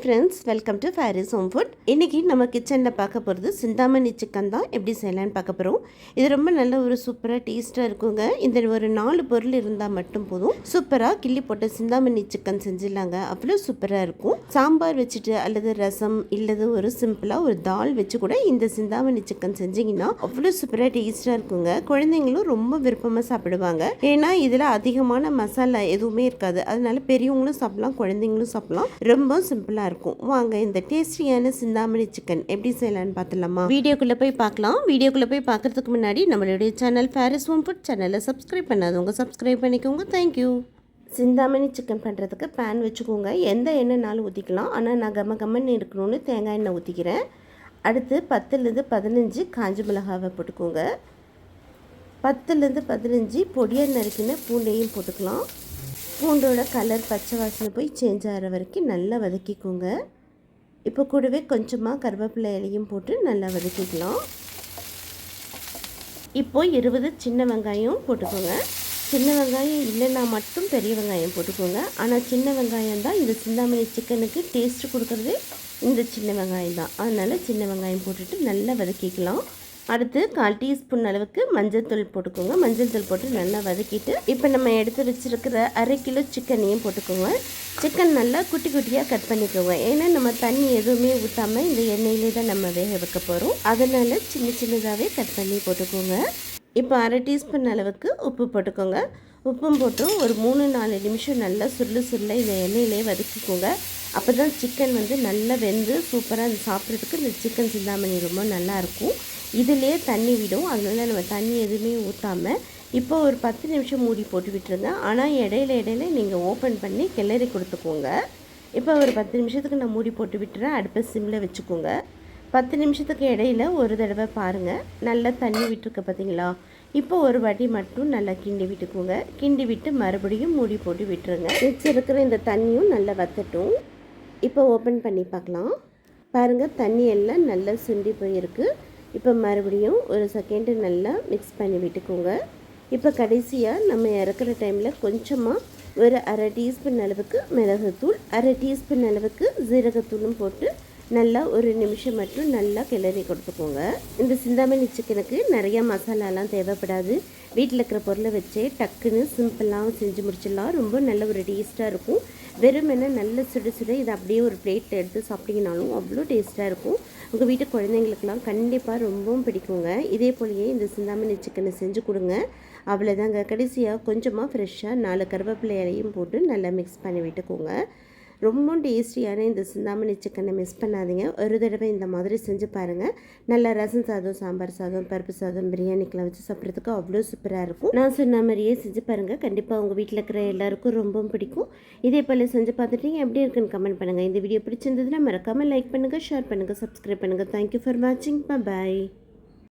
Friends welcome to Fairy's home food இன்றைக்கி நம்ம கிச்சனில் பார்க்க போகிறது சிந்தாமணி சிக்கன் தான். எப்படி செய்யலான்னு பார்க்க போகிறோம் இது ரொம்ப நல்ல ஒரு சூப்பராக டேஸ்ட்டாக இருக்குங்க. இந்த ஒரு நாலு பொருள் இருந்தால் மட்டும் போதும். சூப்பராக கிள்ளி போட்ட சிந்தாமணி சிக்கன் செஞ்சிடலாங்க. அவ்வளோ சூப்பராக இருக்கும். சாம்பார் வச்சுட்டு அல்லது ரசம் இல்லது ஒரு சிம்பிளாக ஒரு தால் வச்சு கூட இந்த சிந்தாமணி சிக்கன் செஞ்சிங்கன்னா அவ்வளோ சூப்பராக டேஸ்ட்டாக இருக்குங்க. குழந்தைங்களும் ரொம்ப விருப்பமாக சாப்பிடுவாங்க. ஏன்னா இதில் அதிகமான மசாலா எதுவுமே இருக்காது. அதனால பெரியவங்களும் சாப்பிடலாம் குழந்தைங்களும் சாப்பிடலாம். ரொம்ப சிம்பிளாக இருக்கும். வாங்க இந்த டேஸ்டியான சிந்தாமணி சிக்கன் எப்படி செய்யலாம்னு பார்த்துலாமா வீடியோக்குள்ளே போய் பார்க்கலாம். வீடியோக்குள்ளே போய் பார்க்கறதுக்கு முன்னாடி நம்மளுடைய சேனல் ஃபேரிஸ் ஹோம் ஃபுட் சேனலை சப்ஸ்கிரைப் பண்ணாதவங்க சப்ஸ்கிரைப் பண்ணிக்கோங்க. தேங்க்யூ சிந்தாமணி சிக்கன் பண்ணுறதுக்கு பேன் வச்சுக்கோங்க. எந்த எண்ணெய்னாலும் ஊற்றிக்கலாம் ஆனால் நான் கம்ம கம்மன்னு இருக்கணும்னு தேங்காய் எண்ணெய் ஊற்றிக்கிறேன் அடுத்து பத்துலேருந்து பதினஞ்சு காஞ்ச மிளகாவை போட்டுக்கோங்க. பத்துலேருந்து பதினஞ்சு பொடியாக நறுக்கின பூண்டையும் போட்டுக்கலாம். பூண்டோட கலர் பச்சை வாசனை போய் சேஞ்ச் ஆகிற வரைக்கும் நல்லா வதக்கிக்கோங்க. இப்போ கூடவே கொஞ்சமாக கருவேப்பிலை இலையும் போட்டு நல்லா வதக்கிக்கலாம். இப்போ இருபது சின்ன வெங்காயம் போட்டுக்கோங்க. சின்ன வெங்காயம் இல்லைன்னா மட்டும் பெரிய வெங்காயம் போட்டுக்கோங்க. ஆனால் சின்ன வெங்காயம் தான். இந்த சிந்தாமணி சிக்கனுக்கு டேஸ்ட்டு கொடுக்குறது இந்த சின்ன வெங்காயம் தான். அதனால் சின்ன வெங்காயம் போட்டுட்டு நல்லா வதக்கிக்கலாம். அடுத்து கால் டீஸ்பூன் அளவுக்கு மஞ்சள் தூள் போட்டுக்கோங்க. மஞ்சள் தூள் போட்டு நல்லா வதக்கிட்டு இப்போ நம்ம எடுத்து வச்சுருக்கிற அரை கிலோ சிக்கனையும் போட்டுக்கோங்க. சிக்கன் நல்லா குட்டி குட்டியாக கட் பண்ணிக்கோங்க. ஏன்னா நம்ம தண்ணி எதுவுமே ஊற்றாமல் இந்த எண்ணெயிலே தான் நம்ம வேக வைக்க போகிறோம் அதனால் சின்ன சின்னதாகவே கட் பண்ணி போட்டுக்கோங்க. இப்போ அரை டீஸ்பூன் அளவுக்கு உப்பு போட்டுக்கோங்க. உப்பும் போட்டு ஒரு மூணு நாலு நிமிஷம் நல்லா சுருளு சுருள இந்த எண்ணெயிலே வதக்கிக்கோங்க. அப்போ தான் சிக்கன் வந்து நல்லா வெந்து சூப்பராக சாப்பிட்றதுக்கு இந்த சிக்கன் சிந்தாமணி ரொம்ப நல்லாயிருக்கும் இதிலே தண்ணி விடும். அதனால நம்ம தண்ணி எதுவுமே ஊற்றாமல் இப்போ ஒரு பத்து நிமிஷம் மூடி போட்டு விட்டுருங்க. ஆனால் இடையில இடையில நீங்கள் ஓப்பன் பண்ணி கிளறி கொடுத்துக்கோங்க. இப்போ ஒரு பத்து நிமிஷத்துக்கு நான் மூடி போட்டு விட்டுறேன். அடுப்பை சிம்மில் வச்சுக்கோங்க. பத்து நிமிஷத்துக்கு இடையில ஒரு தடவை பாருங்கள் நல்லா தண்ணி விட்டுருக்க பார்த்தீங்களா? இப்போ ஒரு வாட்டி மட்டும் நல்லா கிண்டி விட்டுக்கோங்க. கிண்டி விட்டு மறுபடியும் மூடி போட்டு விட்டுருங்க. மிச்சம் இருக்கிற இந்த தண்ணியும் நல்லா வத்தட்டும். இப்போ ஓப்பன் பண்ணி பார்க்கலாம். பாருங்கள் தண்ணி எல்லாம் நல்லா சுண்டி போயிருக்கு. இப்போ மறுபடியும் ஒரு செகண்டு நல்லா மிக்ஸ் பண்ணி விட்டுக்கோங்க. இப்போ கடைசியாக நம்ம இறக்குற டைமில் கொஞ்சமாக ஒரு அரை டீஸ்பூன் அளவுக்கு மிளகுத்தூள் அரை டீஸ்பூன் அளவுக்கு ஜீரகத்தூளும் போட்டு நல்லா ஒரு நிமிஷம் மட்டும் நல்லா கிளறி கொடுத்துக்கோங்க. இந்த சிந்தாமணி சிக்கனுக்கு நிறையா மசாலாலாம் தேவைப்படாது. வீட்டில் இருக்கிற பொருளை வச்சே டக்குன்னு சிம்பிளாகவும் செஞ்சு முடிச்சிடலாம். ரொம்ப நல்ல ஒரு டேஸ்ட்டாக இருக்கும். வெறுமென நல்ல சுடு சுட இதை அப்படியே ஒரு பிளேட்டில் எடுத்து சாப்பிட்டீங்கனாலும் அவ்வளோ டேஸ்ட்டாக இருக்கும். உங்கள் வீட்டு குழந்தைங்களுக்கெல்லாம் கண்டிப்பாக ரொம்பவும் பிடிக்குங்க. இதே போலயே இந்த சிந்தாமணி சிக்கனை செஞ்சு கொடுங்க. அவ்வளோதாங்க. கடைசியாக கொஞ்சமாக ஃப்ரெஷ்ஷாக நாலு கருவேப்பிலை இலையும் போட்டு நல்லா மிக்ஸ் பண்ணி விட்டுக்கோங்க. ரொம்ப டேஸ்டியான இந்த சிந்தாமணி சிக்கனை மிஸ் பண்ணாதீங்க. ஒரு தடவை இந்த மாதிரி செஞ்சு பாருங்கள் நல்லா ரசம் சாதம் சாம்பார் சாதம் பருப்பு சாதம் பிரியாணிக்கெலாம் வச்சு சாப்பிட்றதுக்கு அவ்வளோ சூப்பராக இருக்கும். நான் சொன்ன மாதிரியே செஞ்சு பாருங்கள் கண்டிப்பாக உங்கள் வீட்டில் இருக்கிற எல்லாருக்கும் ரொம்பவும் பிடிக்கும். இதே போல் செஞ்சு பார்த்துட்டீங்க எப்படி இருக்குன்னு கமெண்ட் பண்ணுங்கள் இந்த வீடியோ பிடிச்சிருந்ததுன்னா மறக்காமல் லைக் பண்ணுங்கள் ஷேர் பண்ணுங்கள் சப்ஸ்கிரைப் பண்ணுங்கள் தேங்க்யூ ஃபார் வாட்சிங் பாய்